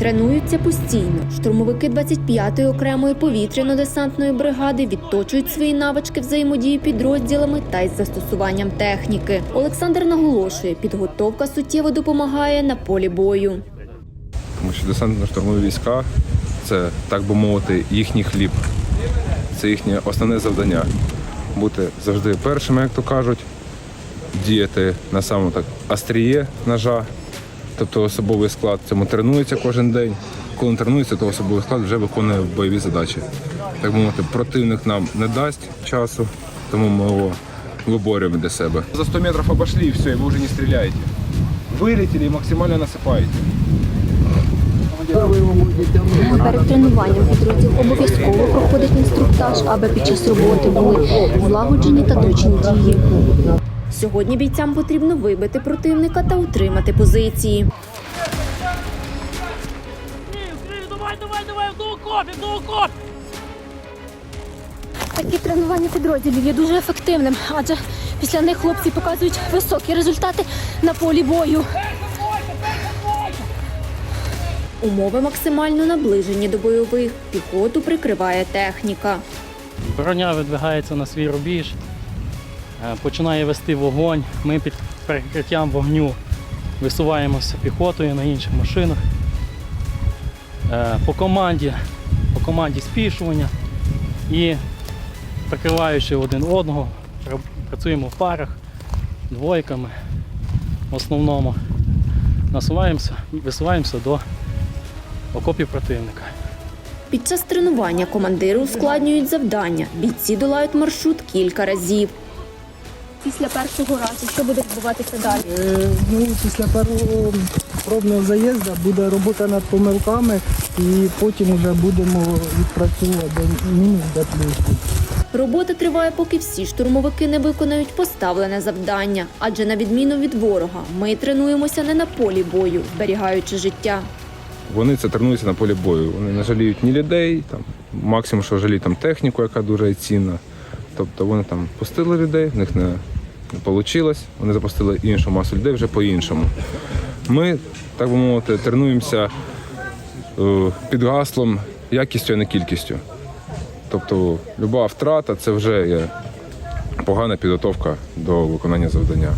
тренуються постійно. Штурмовики 25-ї окремої повітряно-десантної бригади відточують свої навички взаємодії підрозділами та із застосуванням техніки. Олександр наголошує, підготовка суттєво допомагає на полі бою. Тому що десантно-штурмові війська це, так би мовити, їхній хліб. Це їхнє основне завдання. Бути завжди першими, як то кажуть, діяти на самому так остріє ножа. Тобто особовий склад цьому тренується кожен день. Коли він тренується, то особовий склад вже виконує бойові задачі. Так би мовити, противник нам не дасть часу, тому ми його виборюємо для себе. За 100 метрів обошли і все, і ви вже не стріляєте. Вилетіли і максимально насипаєте. Перед тренуванням підрозділ обов'язково проходить інструктаж, аби під час роботи були злагоджені та точні дії. Сьогодні бійцям потрібно вибити противника та утримати позиції. Давай, давай, давай, до окопів, до окопів! Такі тренування підрозділів є дуже ефективним, адже після них хлопці показують високі результати на полі бою. Умови максимально наближені до бойових. Піхоту прикриває техніка. Броня видвигається на свій рубіж, починає вести вогонь. Ми під перекриттям вогню висуваємося піхотою на інших машинах. Е, По команді, по команді спішування і прикриваючи один одного, працюємо в парах, двойками в основному. Насуваємося, висуваємося до окопів противника. Під час тренування командири ускладнюють завдання. Бійці долають маршрут кілька разів. Після першого разу, що буде відбуватися далі? Е, Ну, після першого пробного заїзду буде робота над помилками і потім вже будемо відпрацьовувати де мінус, де плюс. Робота триває, поки всі штурмовики не виконають поставлене завдання. Адже на відміну від ворога, ми тренуємося не на полі бою, зберігаючи життя. Вони це тренуються на полі бою. Вони не жаліють ні людей, там, максимум, що жаліють там техніку, яка дуже цінна. Тобто вони там пустили людей, в них не, не вийшло, вони запустили іншу масу людей вже по-іншому. Ми, так би мовити, тренуємося е, під гаслом якістю, а не кількістю. Тобто люба втрата це вже є погана підготовка до виконання завдання.